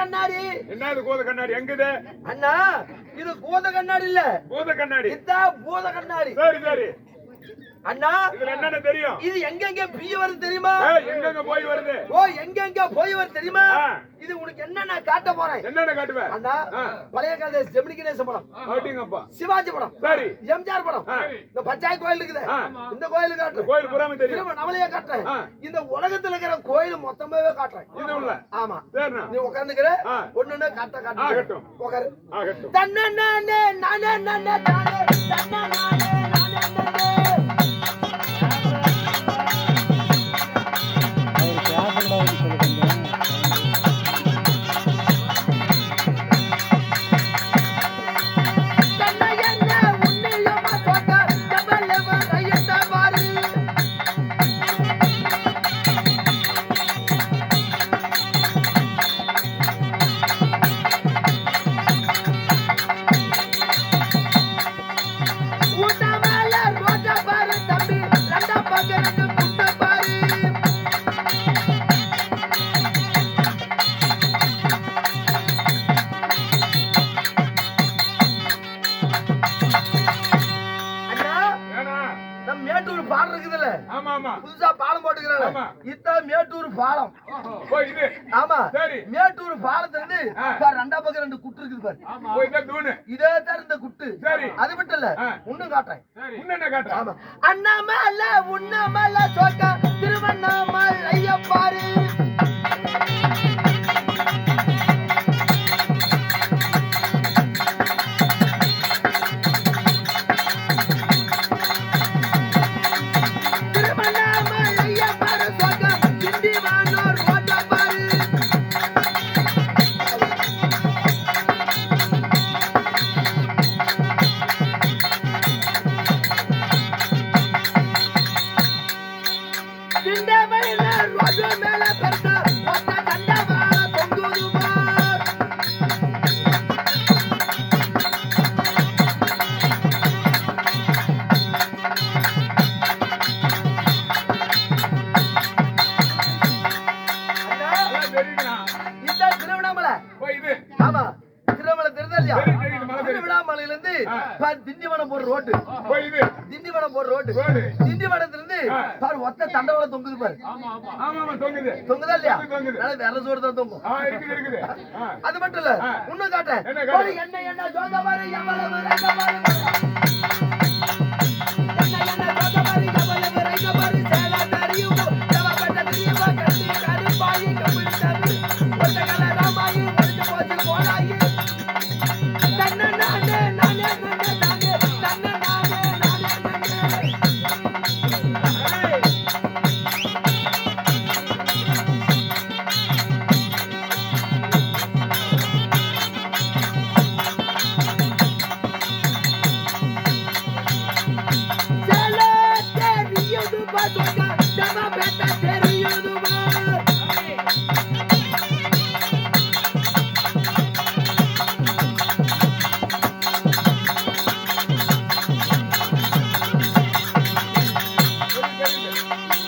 கூத கண்ணாடி. என்னது கோத கண்ணாடி? எங்குது? அண்ணா இது கூத கண்ணாடி இல்ல. கோத கண்ணாடி. இதுதான் பூத கண்ணாடி. சரி சரி. அண்ணா இதுல என்னென்ன தெரியும்? இது எங்கெங்க பிய வருது தெரியுமா? எங்கெங்க போய் வருது? ஓ எங்கெங்க போய் வருது தெரியுமா. இது உனக்கு என்ன நான் காட்ட போறேன்? என்னென்ன காட்டுவேன் அண்ணா. பழைய கால ஜெமினி கணேச படம். அப்படிங்கப்பா சிவாஜி படம். சரி. எம்ஜிஆர் படம். இந்த பஞ்சாயத்து கோயில் இருக்குது. இந்த கோயில் காட்டுறேன். கோயில் புறாம தெரியும். நம்மளையே காட்டுறேன். இந்த உலகத்துல இருக்கிற கோயில் மொத்தமாவே காட்டுறேன். இது உள்ள. ஆமா. நீ உட்காந்துக்கிற ஆ. ஒண்ணு காட்ட காட்ட ஆகட்டும். உட்காரு. தன்ன நானே நானே நானே நானே தன்ன பாலம் போட்டுக்கிறாங்க. இதான் மேட்டூர் பாலம். ஆமா. மேட்டூர் பாலத்துல இருந்து ரெண்டா பக்கம் ரெண்டு குட்டு இருக்குது பாரு. இதே தான் இந்த குட்டு. சரி. அது மட்டும் இல்ல காட்டுறேன். என்னென்ன காட்டுறேன்? ஆமா. அண்ணாமல உண்ணாமல சோக்கா திருவண்ணாமல் ஐயப்பாரு. இதுதான் திருவண்ணாமலை. ஆமா திருவண்ணாமலை தெரியுது. திருவண்ணாமலையில இருந்து திண்டிவனம் போற இது. திண்டிவனம் போற ரோடு. திண்டிவனத்துல இருந்து. பாரு ஒத்த தண்டவாளம் தொங்குது பாரு. தொங்குது. தொங்குதா இல்லையா? சோடு தான் தொங்கும். அது மட்டும் இல்ல. இன்னும் காட்டேன் என்ன?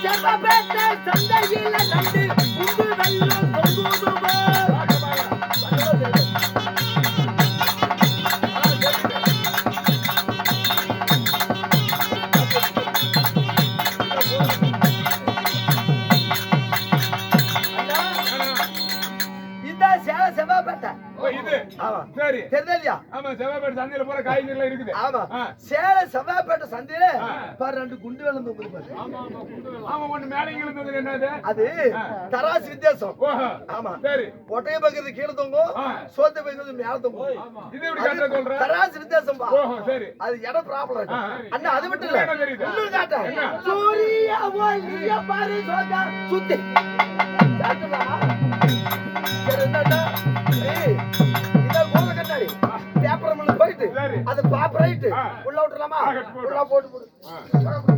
ஜமபேட்ட சந்தையில் நண்டு சேல செவ்வாப்பேட்டை ஓ இது. ஆமா. சரி. தெரியுதா இல்லையா ஆமா செவ்வாய்ப்பேட்டை சந்தையில போற காய்கறிலாம் இருக்குது. ஆமா. சேல செவ்வாப்பேட்டை சந்தையில. பாரு ரெண்டு குண்டு தொங்குது பாரு. ஆமா ஒண்ணு மேல இங்கிருந்து தொங்குது என்னது? அது. தராசு வித்தியாசம். ஓஹோ. ஆமா. சரி. பொட்டைய பக்கத்து கீழே தொங்கும். சோத்த பக்கத்து மேல தொங்கும். இது எப்படி கட்ட சொல்ற? தராசு வித்தியாசம் பா. ஓஹோ சரி. அது இடம் ப்ராப்ளம். அண்ணா அது மட்டும் இல்ல? இன்னும் என்ன? சூரிய ஒளிய பாரு சோதா சுத்தி. பேப்பர் போயிட்டு. அது பாப்பரைட்டு ஆ. உள்ள விட்டுலாமா. உள்ள போட்டு.